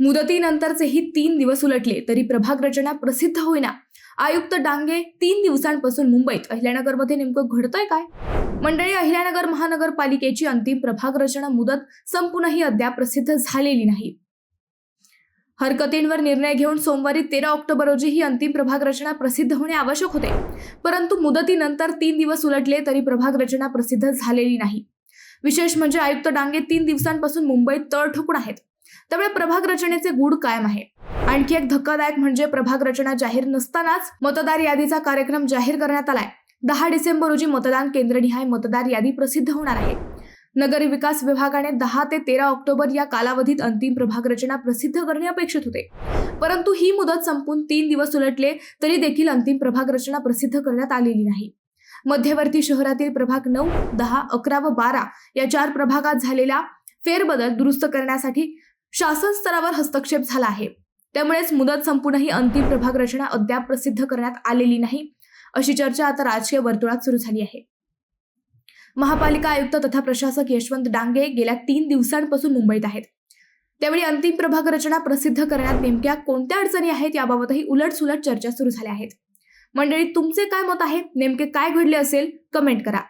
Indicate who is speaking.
Speaker 1: मुदतीनंतरचेही तीन दिवस उलटले तरी प्रभाग रचना प्रसिद्ध होईना. आयुक्त डांगे तीन दिवसांपासून मुंबईत. अहिल्यानगरमध्ये नेमकं घडतंय काय? मंडळी अहिल्यानगर महानगरपालिकेची अंतिम प्रभाग रचना मुदत संपूनही अद्याप प्रसिद्ध झालेली नाही. हरकतींवर निर्णय घेऊन सोमवारी तेरा ऑक्टोबर रोजी ही अंतिम प्रभाग रचना प्रसिद्ध होणे आवश्यक होते. परंतु मुदतीनंतर तीन दिवस उलटले तरी प्रभाग रचना प्रसिद्ध झालेली नाही. विशेष म्हणजे आयुक्त डांगे तीन दिवसांपासून मुंबईत तळ ठोकून आहेत. त्यामुळे प्रभाग रचनेचे गूढ कायम आहे. आणखी एक धक्कादायक म्हणजे प्रभाग रचना जाहीर नसतानाच मतदार यादीचा कार्यक्रम जाहीर करण्यात आलाय. दहा डिसेंबर रोजी मतदान केंद्रनिहाय मतदार यादी प्रसिद्ध होणार आहे. नगर विकास विभागाने दहा ते तेरा ऑक्टोबर या कालावधीत अंतिम प्रभाग रचना प्रसिद्ध करणे अपेक्षित होते. परंतु ही मुदत संपून तीन दिवस उलटले तरी देखील अंतिम प्रभाग रचना प्रसिद्ध करण्यात आलेली नाही. मध्यवर्ती शहरातील प्रभाग नऊ दहा अकरा व बारा या चार प्रभागात झालेला फेरबदल दुरुस्त करण्यासाठी शासन स्तरावर हस्तक्षेप झाला आहे. त्यामुळेच मुदत संपूनही अंतिम प्रभाग रचना अद्याप प्रसिद्ध करण्यात आलेली नाही अशी चर्चा आता राजकीय वर्तुळात सुरू झाली आहे. महापालिका आयुक्त तथा प्रशासक यशवंत डांगे गेल्या तीन दिवसांपासून मुंबईत आहेत. त्यावेळी अंतिम प्रभाग रचना प्रसिद्ध करण्यात नेमक्या कोणत्या अडचणी आहेत याबाबतही उलटसुलट चर्चा सुरू झाल्या आहेत. मंडळी तुमचे काय मत आहे? नेमके काय घडले असेल? कमेंट करा.